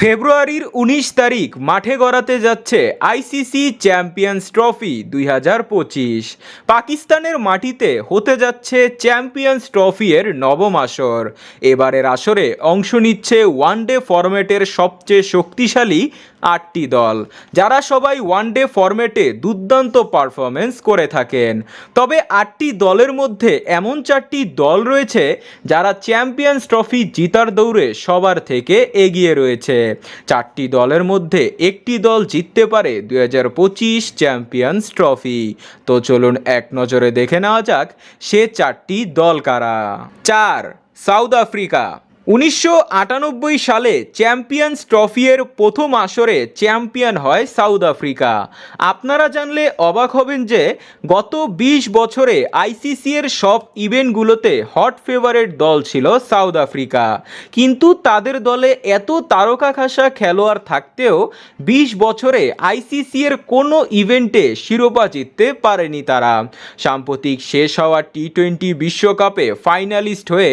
ফেব্রুয়ারির উনিশ তারিখ মাঠে গড়াতে যাচ্ছে আইসিসি চ্যাম্পিয়ন্স ট্রফি দুই হাজার পঁচিশ। পাকিস্তানের মাটিতে হতে যাচ্ছে চ্যাম্পিয়ন্স ট্রফি এর নবম আসর। এবারের আসরে অংশ নিচ্ছে ওয়ানডে ফরম্যাটের সবচেয়ে শক্তিশালী আটটি দল, যারা সবাই ওয়ানডে ফরম্যাটে দুর্দান্ত পারফরমেন্স করে থাকেন। তবে আটটি দলের মধ্যে এমন চারটি দল রয়েছে, যারা চ্যাম্পিয়ন্স ট্রফি জিতার দৌড়ে সবার থেকে এগিয়ে রয়েছে। চারটি দলের মধ্যে একটি দল জিততে পারে দুই হাজার পঁচিশ চ্যাম্পিয়ন্স ট্রফি তো চলুন এক নজরে দেখে নেওয়া যাক, সে চারটি দল কারা। চার, সাউথ আফ্রিকা। উনিশশো আটানব্বই সালে চ্যাম্পিয়ন্স ট্রফিয়ের প্রথম আসরে চ্যাম্পিয়ন হয় সাউথ আফ্রিকা। আপনারা জানলে অবাক হবেন যে গত ২০ বছরে আইসিসি এর সব ইভেন্টগুলোতে হট ফেভারেট দল ছিল সাউথ আফ্রিকা। কিন্তু তাদের দলে এত তারকা খাসা খেলোয়াড় থাকতেও ২০ বছরে আইসিসি এর কোনো ইভেন্টে শিরোপা জিততে পারেনি তারা। সাম্প্রতিক শেষ হওয়া টি টোয়েন্টি বিশ্বকাপে ফাইনালিস্ট হয়ে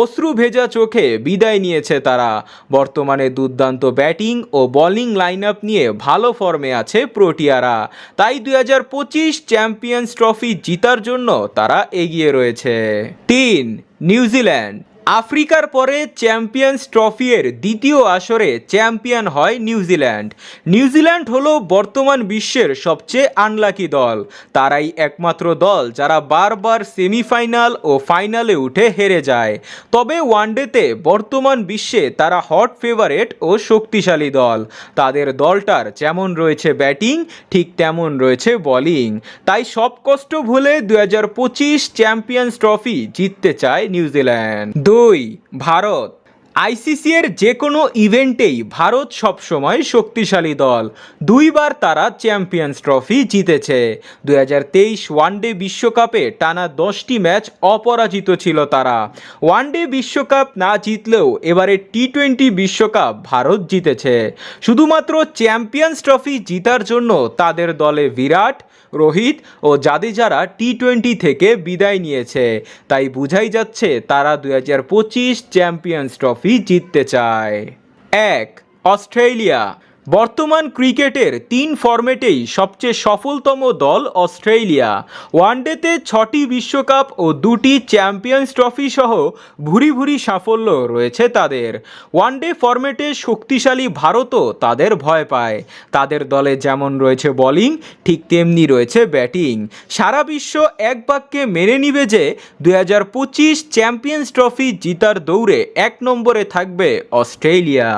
অশ্রু ভেজা চোখে বিদায় নিয়েছে তারা। বর্তমানে দুর্দান্ত ব্যাটিং ও বোলিং লাইন আপ নিয়ে ভালো ফর্মে আছে প্রোটিয়ারা। তাই দুই হাজার পঁচিশ চ্যাম্পিয়ন্স ট্রফি জিতার জন্য তারা এগিয়ে রয়েছে। তিন, নিউজিল্যান্ড। আফ্রিকার পরে চ্যাম্পিয়ন্স ট্রফিয়ের দ্বিতীয় আসরে চ্যাম্পিয়ন হয় নিউজিল্যান্ড। নিউজিল্যান্ড হলো বর্তমান বিশ্বের সবচেয়ে আনলাকি দল। তারাই একমাত্র দল যারা বারবার সেমিফাইনাল ও ফাইনালে উঠে হেরে যায়। তবে ওয়ানডেতে বর্তমান বিশ্বে তারা হট ফেভারেট ও শক্তিশালী দল। তাদের দলটার যেমন রয়েছে ব্যাটিং, ঠিক তেমন রয়েছে বোলিং তাই সব কষ্ট ভুলে দু হাজার পঁচিশ চ্যাম্পিয়ন্স ট্রফি জিততে চায় নিউজিল্যান্ড। দুই ভারত। আইসিসি এর যে কোনো ইভেন্টেই ভারত সবসময় শক্তিশালী দল। দুইবার তারা চ্যাম্পিয়ন্স ট্রফি জিতেছে। দুই হাজার তেইশ ওয়ানডে বিশ্বকাপে টানা দশটি ম্যাচ অপরাজিত ছিল তারা। ওয়ানডে বিশ্বকাপ না জিতলেও এবারে টি টোয়েন্টি বিশ্বকাপ ভারত জিতেছে। শুধুমাত্র চ্যাম্পিয়ন্স ট্রফি জিতার জন্য তাদের দলে বিরাট, রোহিত ও জাদেজারা টি টোয়েন্টি থেকে বিদায় নিয়েছে। তাই বুঝাই যাচ্ছে তারা দুই হাজার পঁচিশ চ্যাম্পিয়ন্স ট্রফি জিততে চায়। এক অস্ট্রেলিয়া। বর্তমান ক্রিকেটের তিন ফরম্যাটেই সবচেয়ে সফলতম দল অস্ট্রেলিয়া। ওয়ানডেতে ছটি বিশ্বকাপ ও দুটি চ্যাম্পিয়ন্স ট্রফি সহ ভুরি ভুরি সাফল্য রয়েছে তাদের। ওয়ানডে ফরম্যাটে শক্তিশালী ভারতও তাদের ভয় পায়। তাদের দলে যেমন রয়েছে বোলিং, ঠিক তেমনি রয়েছে ব্যাটিং। সারা বিশ্ব এক বাক্যে মেনে নিবে যে দু হাজার পঁচিশ চ্যাম্পিয়ন্স ট্রফি জিতার দৌড়ে এক নম্বরে থাকবে অস্ট্রেলিয়া।